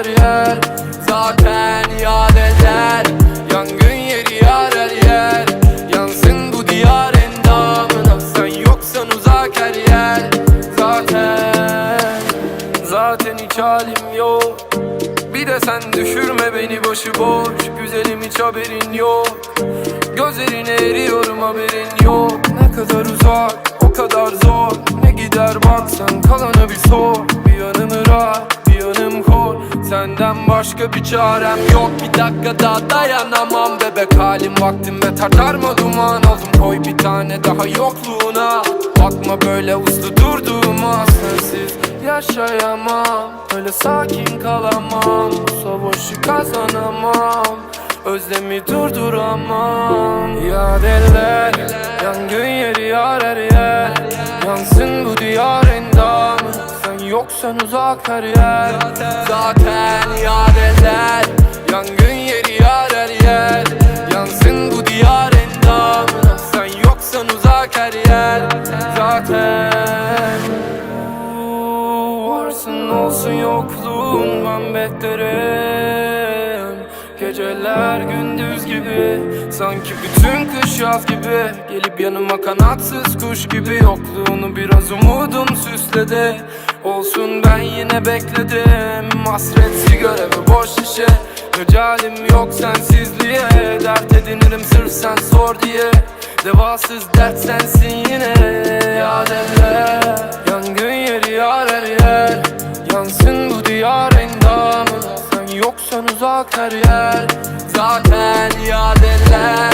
her yer Zaten yad eder. Yangın yeri yar her yer. Yansın bu diyar endamına. Sen yoksan uzak her yer. Zaten Zaten hiç halim yok. Bir de sen düşürme beni başıboş Güzelim hiç haberin yok. Gözlerine eriyorum haberin yok. Ne kadar uzak o kadar zor. Ne gider baksan kalanı bir sor. Bir yanım rahat Senden başka bir çarem yok. Bir dakika daha dayanamam Bebek halim. Vaktim ve tartarma duman Oldum? Koy bir tane daha yokluğuna. Bakma böyle uslu durduğuma. Sensiz yaşayamam. Öyle sakin kalamam. Savaşı kazanamam. Özlemi durduramam. Ya eller Yangın yoksan uzak her yer. Zaten ya eller Yangın yeri yar her yer. Yansın bu diyar endamı Sen yoksan uzak her yer. Zaten Varsın olsun yokluğun ben beklerim Geceler gündüz gibi Sanki bütün kış yaz gibi. Gelip yanıma kanatsız kuş gibi Yokluğunu biraz umudum süsledi Olsun ben yine bekledim. Hasret sigara boş şişe Mecalim yok sensizliğe. Dert edinirim sırf sen sor diye. Devasız dert sensin yine. Ya eller Yangın yeri yar her yer Yansın bu diyar endamına Sen yoksan uzak her yer. Zaten ya eller